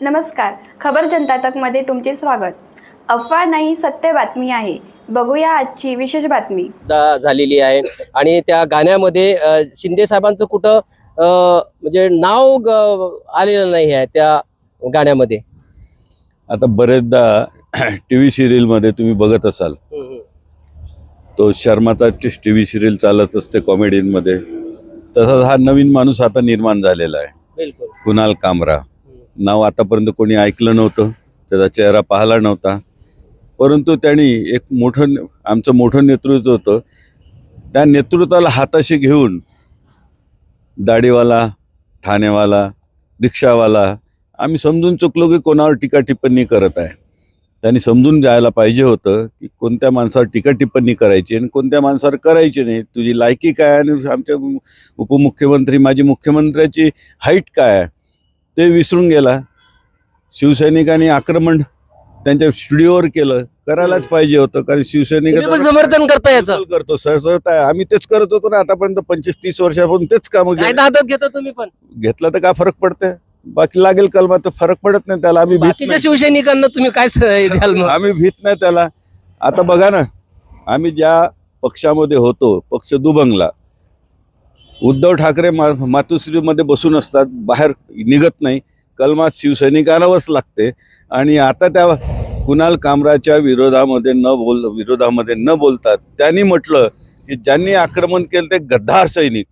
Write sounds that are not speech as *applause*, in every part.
नमस्कार. खबर जनता तकमध्ये तुमचे स्वागत. अफवा नाही सत्य बातमी आहे. बघूया आजची विशेष बातमी. दा- झालेली आहे. आणि त्या गाण्यामध्ये अ, शिंदे साहेबांचं कुठं अ, म्हणजे नाव ग- आलेलं नाही आहे त्या गाण्यामध्ये. आता बरेचदा टी व्ही सिरियलमध्ये तुम्ही बघत असाल. तो शर्माचा टी व्ही सिरियल चालत असते कॉमेडीमध्ये. तसाच हा नवीन माणूस आता निर्माण झालेला आहे. बिलकुल. कुणाल कामरा. नाव आतापर्यंत कोणी ऐकलं नव्हतं त्याचा चेहरा पाहिला नव्हता. परंतु त्यांनी एक मोठं आमचं मोठं नेतृत्व होतं. त्या नेतृत्वाला हाताशी घेऊन दाढीवाला ठाणेवाला रिक्षावाला आम्ही समजून चुकलो की कोणावर टीका टिप्पणी करत आहे. त्यांनी समजून जायला पाहिजे होतं की कोणत्या माणसावर टीका टिप्पणी करायची आणि कोणत्या माणसावर करायची नाही. तुझी लायकी काय आणि आमच्या उपमुख्यमंत्री माजी मुख्यमंत्र्याची हाईट काय आहे? ते विसरून गेला. शिवसैनिकांनी आक्रमण त्यांच्या स्टुडिओवर केलं. करायलाच पाहिजे होतं कारण शिवसैनिक समर्थन करता याचं. करतो. सरसरत आम्ही तेच करत होतो ना आतापर्यंत पंचवीस तीस वर्षापासून तेच कामं हातात घेता तुम्ही पण. घेतला तर काय फरक पडते? बाकी लागेल कलमा तर फरक पडत नाही त्याला आम्ही भीत बाकीच्या नाही. शिवसैनिकांना तुम्ही काय स- द्याल मग? आम्ही भीत नाही त्याला. आता बघा ना आम्ही ज्या पक्षामध्ये होतो पक्ष दुभंगला उद्धव ठाकरे मा मातोश्रीमध्ये बसून असतात बाहेर निघत नाही. कलमात शिवसैनिकांनावंच लागते. आणि आता त्या कुणाल कामराच्या विरोधामध्ये न बोल विरोधामध्ये न बोलतात. त्यांनी म्हटलं की ज्यांनी आक्रमण केलं ते गद्दार सैनिक.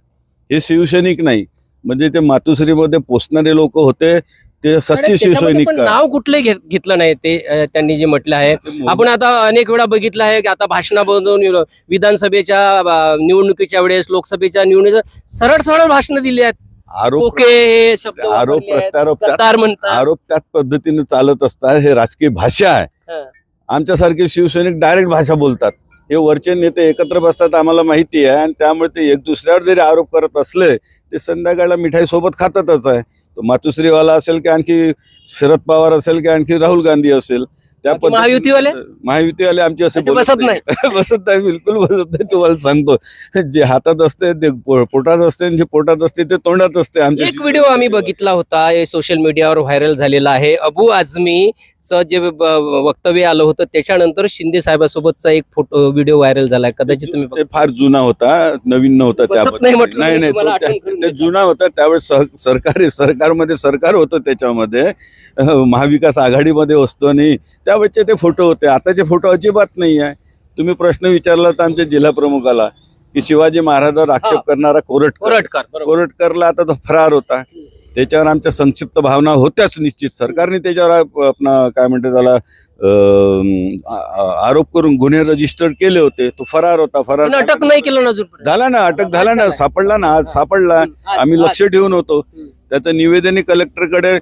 हे शिवसैनिक नाही. म्हणजे ते मातोश्रीमध्ये पोचणारे लोक होते. ते अरे, सच्चे त्याच्यामध्ये शिवसैनिक पण का? नाव कुठलंही घेत- घेतलं नाही ते अ, त्यांनी जे म्हटलं आहे. आपण आता अनेक वेळा बघितलं आहे की आता भाषणामधून विधानसभेच्या अ, निवडणुकीच्या वेळेस लोकसभेच्या निवडणुकीच्या सरळ सरळ भाषणं दिली आहेत. आरोप ओके हे शब्द आरोप वापरले आहेत. प्रत्यारोप गद्दार म्हणतात. आरोप त्याच पद्धतीने चालत असतात. हे राजकीय भाषा आहे. हं. आमच्यासारखे शिवसैनिक डायरेक्ट भाषा बोलतात. हे वरचे नेते एकत्र बसतात आम्हाला माहिती आहे. आणि त्यामुळे ते एक दुसऱ्यावर जरी आरोप करत असले ते संध्याकाळला मिठाई सोबत खातातच आहे. मातुश्रीवाला असेल की आणखी शरद पवार असेल की आणखी राहुल गांधी असेल त्या बाकी महायुतीवाले? महायुतीवाले आमचे असे असे बोलत बसत नाही. *laughs* बसत नाही बिलकुल बसत नाही तुम्हाला सांगतो जे हातात असते ते पो- पोटात असते आणि जे पोटात असते ते तोंडात असते आमच्या एक व्हिडिओ आम्ही बघितला होता हे सोशल मीडियावर व्हायरल झालेला आहे अबू जे वक्तव्य आलं होतं त्याच्यानंतर शिंदे साहेबासोबतचा एक फोटो व्हिडिओ व्हायरल झालाय. कदाचित तुम्ही फार जुना होता नवीन नव्हता बसत त्या नाही. जुना होता त्यावेळेस सरकार सरकारमध्ये सरकार होतं त्याच्यामध्ये. महाविकास आघाडीमध्ये असतो आणि त्यावेळेचे ते फोटो होते. आताचे फोटो अजिबात नाही आहे तुम्ही प्रश्न विचारला तर आमच्या जिल्हा प्रमुखाला की शिवाजी महाराजांवर आक्षेप. करणारा कोरटकर. कोरटकरला आता तो फरार होता. त्याच्यावर आमच्या संक्षिप्त भावना होत्याच निश्चित. सरकारने त्याच्यावर आप- आपला काय म्हणते त्याला आरोप करून गुन्हे रजिस्टर केले होते. तो फरार होता फरार अटक नाही केलं ना अजून झाला ना अटक झाला ना सापडला ना आज सापडला. आम्ही लक्ष ठेवून होतो. त्याचं निवेदन कलेक्टरकडे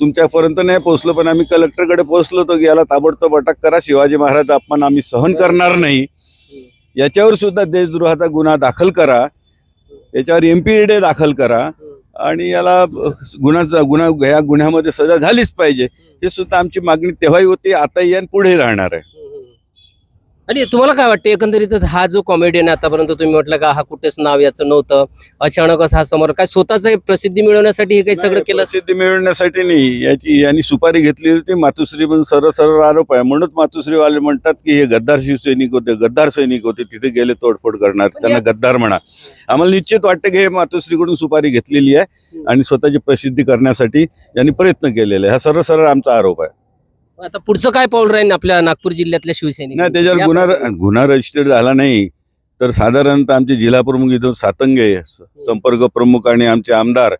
तुमच्यापर्यंत नाही पोहोचलो पण आम्ही कलेक्टरकडे पोहोचलो होतो की याला ताबडतोब अटक करा शिवाजी महाराज अपमान आम्ही सहन करणार नाही. याच्यावर सुद्धा देशद्रोहाचा गुन्हा दाखल करा. याच्यावर एमपीडे दाखल करा. आणि याला गुन्ह्याचा गुन्हा या गुन्ह्यामध्ये सजा झालीच पाहिजे. हे सुद्धा आमची मागणी तेव्हाही होती आताही आणि पुढे राहणार आहे. आणि तुम्हाला काय वाटतं एकंदरीत हा जो कॉमेडियन आतापर्यंत तुम्ही म्हटलं का हा कुठेच नाव याचं नव्हतं अचानकच हा समोर काय स्वतःच प्रसिद्धी मिळवण्यासाठी हे काही सगळं केलं? प्रसिद्धी मिळवण्यासाठी नाही. याची यांनी सुपारी घेतली होती मातुश्री पण सरळ सरळ आरोप आहे. म्हणूनच मातुश्रीवाले म्हणतात की हे गद्दार शिवसैनिक होते गद्दार सैनिक होते तिथे गेले तोडफोड करणार त्यांना गद्दार म्हणा. आम्हाला निश्चित वाटतं की हे मातुश्रीकडून सुपारी घेतलेली आहे आणि स्वतःची प्रसिद्धी करण्यासाठी यांनी प्रयत्न केलेले आहे. हा सरळ सरळ आमचा आरोप आहे. आता पुढचं काय पाऊल राहील आपल्या नागपूर जिल्ह्यातल्या शिवसैनिक नाही त्याच्यावर गुन्हा गुन्हा रजिस्टर झाला नाही तर साधारणतः आमचे जिल्हा प्रमुख इथून सातंगे संपर्क प्रमुख आणि आमचे आमदार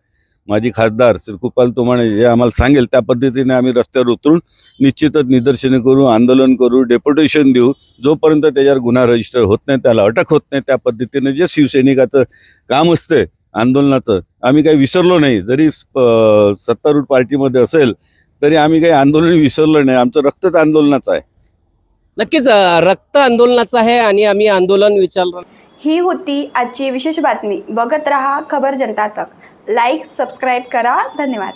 माजी खासदार श्री कुपाल तुमाणे जे आम्हाला सांगेल. त्या पद्धतीने आम्ही रस्त्यावर उतरून निश्चितच निदर्शने करू आंदोलन करू डेप्युटेशन देऊ. जोपर्यंत त्याच्यावर गुन्हा रजिस्टर होत नाही त्याला अटक होत नाही त्या पद्धतीने जे शिवसैनिकाचं काम असते आंदोलनाचं आम्ही काही विसरलो नाही. जरी सत्तारूढ पार्टीमध्ये असेल तरी आम्ही काही आंदोलन विसरलो नाही. आमचं रक्तच आंदोलनाचं आहे. नक्कीच रक्त आंदोलनाचं आहे आणि आम्ही आंदोलन विचारलं. ही होती आजची विशेष बातमी. बघत रहा खबर जनता तक. लाईक सबस्क्राईब करा. धन्यवाद.